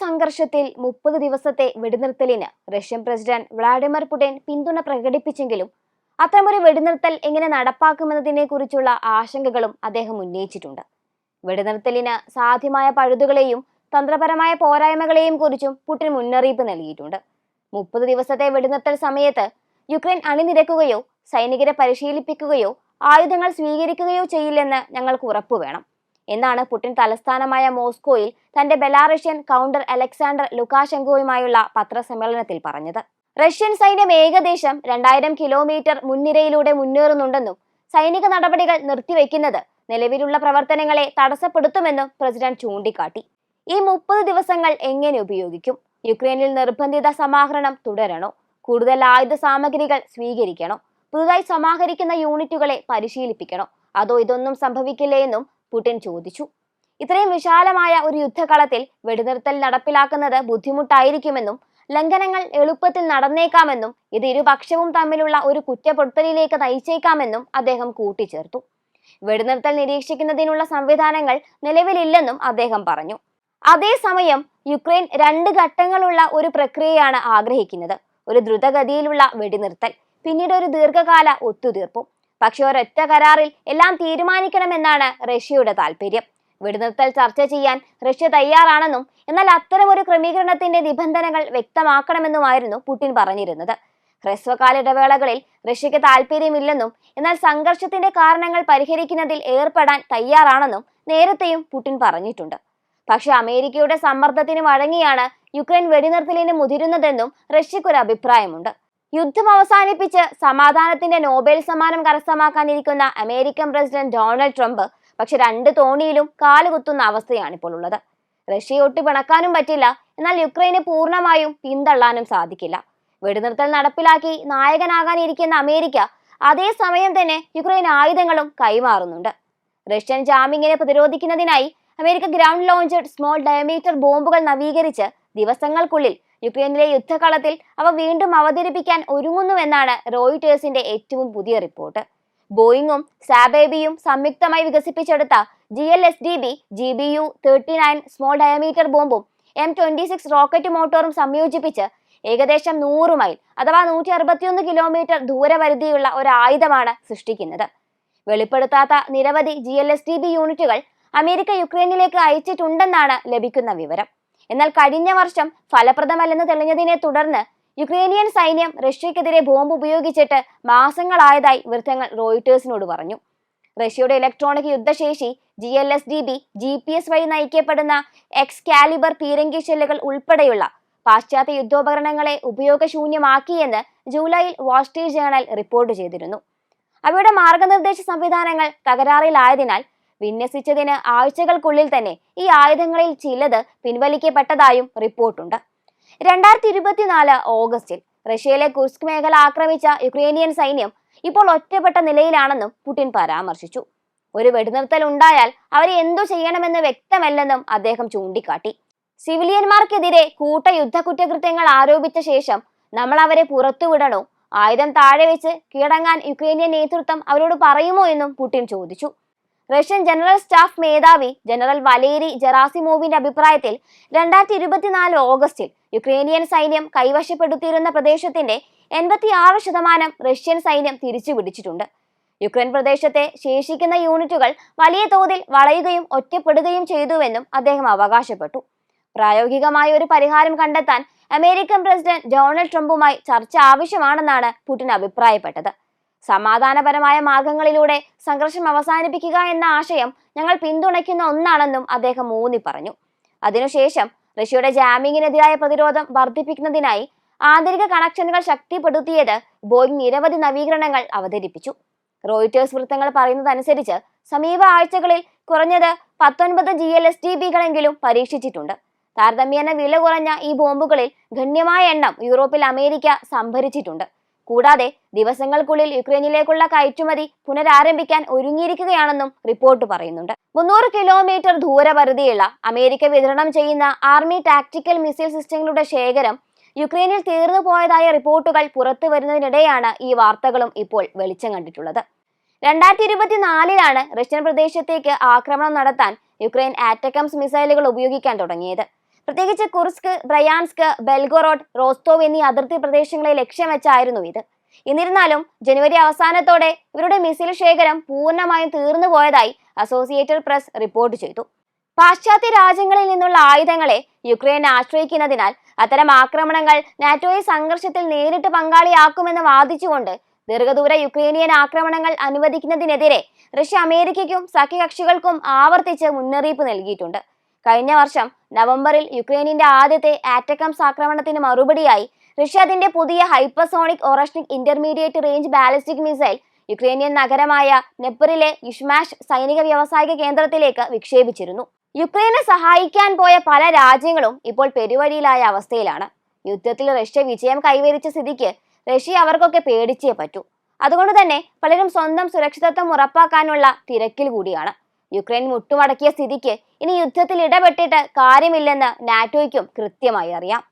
സംഘർഷത്തിൽ മുപ്പത് ദിവസത്തെ വെടിനിർത്തലിന് റഷ്യൻ പ്രസിഡന്റ് വ്ളാഡിമിർ പുടിൻ പിന്തുണ പ്രകടിപ്പിച്ചെങ്കിലും അത്തരമൊരു വെടിനിർത്തൽ എങ്ങനെ നടപ്പാക്കുമെന്നതിനെ കുറിച്ചുള്ള ആശങ്കകളും അദ്ദേഹം ഉന്നയിച്ചിട്ടുണ്ട്. വെടിനിർത്തലിന് സാധ്യമായ പഴുതുകളെയും തന്ത്രപരമായ പോരായ്മകളെയും കുറിച്ചും പുടിൻ മുന്നറിയിപ്പ് നൽകിയിട്ടുണ്ട്. മുപ്പത് ദിവസത്തെ വെടിനിർത്തൽ സമയത്ത് യുക്രൈൻ അണിനിരക്കുകയോ സൈനികരെ പരിശീലിപ്പിക്കുകയോ ആയുധങ്ങൾ സ്വീകരിക്കുകയോ ചെയ്യില്ലെന്ന് ഞങ്ങൾക്ക് ഉറപ്പുവേണം എന്നാണ് പുടിൻ തലസ്ഥാനമായ മോസ്കോയിൽ തന്റെ ബെലാറഷ്യൻ കൗണ്ടർ അലക്സാണ്ടർ ലുക്കാഷെങ്കോയുമായുള്ള പത്രസമ്മേളനത്തിൽ പറഞ്ഞത്. റഷ്യൻ സൈന്യം ഏകദേശം രണ്ടായിരം കിലോമീറ്റർ മുൻനിരയിലൂടെ മുന്നേറുന്നുണ്ടെന്നും സൈനിക നടപടികൾ നിർത്തിവെക്കുന്നത് നിലവിലുള്ള പ്രവർത്തനങ്ങളെ തടസ്സപ്പെടുത്തുമെന്നും പ്രസിഡന്റ് ചൂണ്ടിക്കാട്ടി. ഈ മുപ്പത് ദിവസങ്ങൾ എങ്ങനെ ഉപയോഗിക്കും? യുക്രൈനിൽ നിർബന്ധിത സമാഹരണം തുടരണോ? കൂടുതൽ ആയുധ സാമഗ്രികൾ സ്വീകരിക്കണോ? പുതുതായി സമാഹരിക്കുന്ന യൂണിറ്റുകളെ പരിശീലിപ്പിക്കണോ? അതോ ഇതൊന്നും സംഭവിക്കില്ലേ എന്നും പുടിൻ ചോദിച്ചു. ഇത്രയും വിശാലമായ ഒരു യുദ്ധകളത്തിൽ വെടിനിർത്തൽ നടപ്പിലാക്കുന്നത് ബുദ്ധിമുട്ടായിരിക്കുമെന്നും ലംഘനങ്ങൾ എളുപ്പത്തിൽ നടന്നേക്കാമെന്നും ഇത് ഇരുപക്ഷവും തമ്മിലുള്ള ഒരു കുറ്റപ്പെടുത്തലിലേക്ക് നയിച്ചേക്കാമെന്നും അദ്ദേഹം കൂട്ടിച്ചേർത്തു. വെടിനിർത്തൽ നിരീക്ഷിക്കുന്നതിനുള്ള സംവിധാനങ്ങൾ നിലവിലില്ലെന്നും അദ്ദേഹം പറഞ്ഞു. അതേസമയം യുക്രൈൻ രണ്ട് ഘട്ടങ്ങളുള്ള ഒരു പ്രക്രിയയാണ് ആഗ്രഹിക്കുന്നത്. ഒരു ദ്രുതഗതിയിലുള്ള വെടിനിർത്തൽ പിന്നീട് ഒരു ദീർഘകാല ഒത്തുതീർപ്പും. പക്ഷെ ഒരൊറ്റ കരാറിൽ എല്ലാം തീരുമാനിക്കണമെന്നാണ് റഷ്യയുടെ താല്പര്യം വെടിനിർത്തൽ ചർച്ച ചെയ്യാൻ റഷ്യ തയ്യാറാണെന്നും എന്നാൽ അത്തരം ഒരു ക്രമീകരണത്തിന്റെ നിബന്ധനകൾ വ്യക്തമാക്കണമെന്നുമായിരുന്നു പുടിൻ പറഞ്ഞിരുന്നത്. ഹ്രസ്വകാല ഇടവേളകളിൽ റഷ്യക്ക് താല്പര്യമില്ലെന്നും എന്നാൽ സംഘർഷത്തിന്റെ കാരണങ്ങൾ പരിഹരിക്കുന്നതിൽ ഏർപ്പെടാൻ തയ്യാറാണെന്നും നേരത്തെയും പുടിൻ പറഞ്ഞിട്ടുണ്ട്. പക്ഷേ അമേരിക്കയുടെ സമ്മർദ്ദത്തിന് വഴങ്ങിയാണ് യുക്രൈൻ വെടിനിർത്തലിന് മുതിരുന്നതെന്നും റഷ്യക്കൊരു അഭിപ്രായമുണ്ട്. യുദ്ധം അവസാനിപ്പിച്ച് സമാധാനത്തിന്റെ നോബൽ സമ്മാനം കരസ്ഥമാക്കാനിരിക്കുന്ന അമേരിക്കൻ പ്രസിഡന്റ് ഡൊണാൾഡ് ട്രംപ് പക്ഷെ രണ്ട് തോണിയിലും കാലുകുത്തുന്ന അവസ്ഥയാണ് ഇപ്പോൾ ഉള്ളത്. റഷ്യയെ ഒട്ടി പിണക്കാനും പറ്റില്ല. എന്നാൽ യുക്രൈന് പൂർണമായും പിന്തള്ളാനും സാധിക്കില്ല. വെടിനിർത്തൽ നടപ്പിലാക്കി നായകനാകാനിരിക്കുന്ന അമേരിക്ക അതേസമയം തന്നെ യുക്രൈൻ ആയുധങ്ങളും കൈമാറുന്നുണ്ട്. റഷ്യൻ ജാമിങ്ങിനെ പ്രതിരോധിക്കുന്നതിനായി America ground launched small diameter ബോംബുകൾ നവീകരിച്ച് ദിവസങ്ങൾക്കുള്ളിൽ യുക്രൈനിലെ യുദ്ധകളത്തിൽ അവ വീണ്ടും അവതരിപ്പിക്കാൻ ഒരുങ്ങുന്നുവെന്നാണ് റോയിറ്റേഴ്സിന്റെ ഏറ്റവും പുതിയ റിപ്പോർട്ട്. ബോയിങ്ങും സാബേബിയും സംയുക്തമായി വികസിപ്പിച്ചെടുത്ത G L S D B G B U thirty nine small diameter ബോംബും M twenty six rocket മോട്ടോറും സംയോജിപ്പിച്ച് ഏകദേശം നൂറ് മൈൽ അഥവാ നൂറ്റി അറുപത്തിയൊന്ന് കിലോമീറ്റർ ദൂരപരിധിയുള്ള ഒരു ആയുധമാണ് സൃഷ്ടിക്കുന്നത്. വെളിപ്പെടുത്താത്ത നിരവധി G L S D B യൂണിറ്റുകൾ അമേരിക്ക യുക്രൈനിലേക്ക് അയച്ചിട്ടുണ്ടെന്നാണ് ലഭിക്കുന്ന വിവരം. എന്നാൽ കഴിഞ്ഞ വർഷം ഫലപ്രദമല്ലെന്ന് തെളിഞ്ഞതിനെ തുടർന്ന് യുക്രേനിയൻ സൈന്യം റഷ്യക്കെതിരെ ബോംബ് ഉപയോഗിച്ചിട്ട് മാസങ്ങളായതായി വൃത്തങ്ങൾ റോയിട്ടേഴ്സിനോട് പറഞ്ഞു. റഷ്യയുടെ electronic യുദ്ധശേഷി G L S D B G P S വഴി നയിക്കപ്പെടുന്ന എക്സ് കാലിബർ പീരങ്കി ഷെല്ലുകൾ ഉൾപ്പെടെയുള്ള പാശ്ചാത്യ യുദ്ധോപകരണങ്ങളെ ഉപയോഗശൂന്യമാക്കിയെന്ന് ജൂലൈയിൽ വാൾസ്ട്രീറ്റ് ജേണൽ റിപ്പോർട്ട് ചെയ്തിരുന്നു. അവയുടെ മാർഗനിർദ്ദേശ സംവിധാനങ്ങൾ തകരാറിലായതിനാൽ വിന്യസിച്ചതിന് ആഴ്ചകൾക്കുള്ളിൽ തന്നെ ഈ ആയുധങ്ങളിൽ ചിലത് പിൻവലിക്കപ്പെട്ടതായും റിപ്പോർട്ടുണ്ട്. രണ്ടായിരത്തി ഇരുപത്തിനാല് ഓഗസ്റ്റിൽ റഷ്യയിലെ കുസ്ക് മേഖല ആക്രമിച്ച യുക്രേനിയൻ സൈന്യം ഇപ്പോൾ ഒറ്റപ്പെട്ട നിലയിലാണെന്നും പുടിൻ പരാമർശിച്ചു. ഒരു വെടിനിർത്തൽ ഉണ്ടായാൽ അവർ എന്തു ചെയ്യണമെന്ന് വ്യക്തമല്ലെന്നും അദ്ദേഹം ചൂണ്ടിക്കാട്ടി. സിവിലിയന്മാർക്കെതിരെ കൂട്ട യുദ്ധ കുറ്റകൃത്യങ്ങൾ ആരോപിച്ച ശേഷം നമ്മൾ അവരെ പുറത്തുവിടണോ ആയുധം താഴെ വെച്ച് കീഴടങ്ങാൻ യുക്രേനിയൻ നേതൃത്വം അവരോട് പറയുമോ എന്നും പുടിൻ ചോദിച്ചു. റഷ്യൻ ജനറൽ സ്റ്റാഫ് മേധാവി ജനറൽ വലേരി ജെറാസിമോവിന്റെ അഭിപ്രായത്തിൽ രണ്ടായിരത്തി ഇരുപത്തിനാല് ഓഗസ്റ്റിൽ യുക്രേനിയൻ സൈന്യം കൈവശപ്പെടുത്തിയിരുന്ന പ്രദേശത്തിന്റെ എൺപത്തിയാറ് ശതമാനം റഷ്യൻ സൈന്യം തിരിച്ചു പിടിച്ചിട്ടുണ്ട് യുക്രൈൻ പ്രദേശത്തെ ശേഷിക്കുന്ന യൂണിറ്റുകൾ വലിയ തോതിൽ വളയുകയും ഒറ്റപ്പെടുകയും ചെയ്തുവെന്നും അദ്ദേഹം അവകാശപ്പെട്ടു. പ്രായോഗികമായ ഒരു പരിഹാരം കണ്ടെത്താൻ അമേരിക്കൻ പ്രസിഡന്റ് ഡൊണാൾഡ് ട്രംപുമായി ചർച്ച ആവശ്യമാണെന്നാണ് പുടിൻ അഭിപ്രായപ്പെട്ടത്. സമാധാനപരമായ മാർഗങ്ങളിലൂടെ സംഘർഷം അവസാനിപ്പിക്കുക എന്ന ആശയം ഞങ്ങൾ പിന്തുണയ്ക്കുന്ന ഒന്നാണെന്നും അദ്ദേഹം ഊന്നി പറഞ്ഞു. അതിനുശേഷം റഷ്യയുടെ ജാമിങ്ങിനെതിരായ പ്രതിരോധം വർദ്ധിപ്പിക്കുന്നതിനായി ആന്തരിക കണക്ഷനുകൾ ശക്തിപ്പെടുത്തിയത് ബോയിങ് നിരവധി നവീകരണങ്ങൾ അവതരിപ്പിച്ചു. റോയിറ്റേഴ്സ് വൃത്തങ്ങൾ പറയുന്നതനുസരിച്ച് സമീപ ആഴ്ചകളിൽ കുറഞ്ഞത് പത്തൊൻപത് ജി എൽ എസ് ടി ബികളെങ്കിലും പരീക്ഷിച്ചിട്ടുണ്ട്. താരതമ്യേന വില കുറഞ്ഞ ഈ ബോംബുകളിൽ ഗണ്യമായ എണ്ണം യൂറോപ്പിൽ അമേരിക്ക സംഭരിച്ചിട്ടുണ്ട്. കൂടാതെ ദിവസങ്ങൾക്കുള്ളിൽ യുക്രൈനിലേക്കുള്ള കയറ്റുമതി പുനരാരംഭിക്കാൻ ഒരുങ്ങിയിരിക്കുകയാണെന്നും റിപ്പോർട്ട് പറയുന്നുണ്ട്. മുന്നൂറ് കിലോമീറ്റർ ദൂരപരിധിയുള്ള അമേരിക്ക വിതരണം ചെയ്യുന്ന ആർമി ടാക്ടിക്കൽ മിസൈൽ സിസ്റ്റങ്ങളുടെ ശേഖരം യുക്രൈനിൽ തീർന്നു പോയതായ റിപ്പോർട്ടുകൾ പുറത്തു വരുന്നതിനിടെയാണ് ഈ വാർത്തകളും ഇപ്പോൾ വെളിച്ചം കണ്ടിട്ടുള്ളത്. രണ്ടായിരത്തി ഇരുപത്തിനാലിലാണ് റഷ്യൻ പ്രദേശത്തേക്ക് ആക്രമണം നടത്താൻ യുക്രൈൻ ആറ്റക്കംസ് മിസൈലുകൾ ഉപയോഗിക്കാൻ തുടങ്ങിയത്. പ്രത്യേകിച്ച് കുർസ്ക് ബ്രയാൻസ്ക് ബെൽഗോറോഡ് റോസ്തോവ് എന്നീ അതിർത്തി പ്രദേശങ്ങളെ ലക്ഷ്യം വെച്ചായിരുന്നു ഇത്. എന്നിരുന്നാലും ജനുവരി അവസാനത്തോടെ ഇവരുടെ മിസൈൽ ശേഖരം പൂർണമായും തീർന്നു പോയതായി അസോസിയേറ്റഡ് പ്രസ് റിപ്പോർട്ട് ചെയ്തു. പാശ്ചാത്യ രാജ്യങ്ങളിൽ നിന്നുള്ള ആയുധങ്ങളെ യുക്രൈൻ ആശ്രയിക്കുന്നതിനാൽ അത്തരം ആക്രമണങ്ങൾ നാറ്റോയെ സംഘർഷത്തിൽ നേരിട്ട് പങ്കാളിയാക്കുമെന്ന് വാദിച്ചുകൊണ്ട് ദീർഘദൂര യുക്രൈനിയൻ ആക്രമണങ്ങൾ അനുവദിക്കുന്നതിനെതിരെ റഷ്യ അമേരിക്കയ്ക്കും സഖ്യകക്ഷികൾക്കും ആവർത്തിച്ച് മുന്നറിയിപ്പ് നൽകിയിട്ടുണ്ട്. കഴിഞ്ഞ വർഷം നവംബറിൽ യുക്രൈനിന്റെ ആദ്യത്തെ ആറ്റക്കംസ് ആക്രമണത്തിന് മറുപടിയായി റഷ്യ അതിന്റെ പുതിയ hypersonic Oreshnik intermediate range ballistic missile Ukrainian നഗരമായ നെപ്പറിലെ യുഷ്മാഷ് സൈനിക വ്യാവസായിക കേന്ദ്രത്തിലേക്ക് വിക്ഷേപിച്ചിരുന്നു. യുക്രൈനെ സഹായിക്കാൻ പോയ പല രാജ്യങ്ങളും ഇപ്പോൾ പെരുവഴിയിലായ അവസ്ഥയിലാണ്. യുദ്ധത്തിൽ റഷ്യ വിജയം കൈവരിച്ച സ്ഥിതിക്ക് റഷ്യ അവർക്കൊക്കെ പേടിച്ചേ പറ്റൂ. അതുകൊണ്ട് തന്നെ പലരും സ്വന്തം സുരക്ഷിതത്വം ഉറപ്പാക്കാനുള്ള തിരക്കിൽ കൂടിയാണ്. യുക്രൈൻ മുട്ടുമടക്കിയ സ്ഥിതിക്ക് ഇനി യുദ്ധത്തിൽ ഇടപെട്ടിട്ട് കാര്യമില്ലെന്ന് നാറ്റോയ്ക്കും കൃത്യമായി അറിയാം.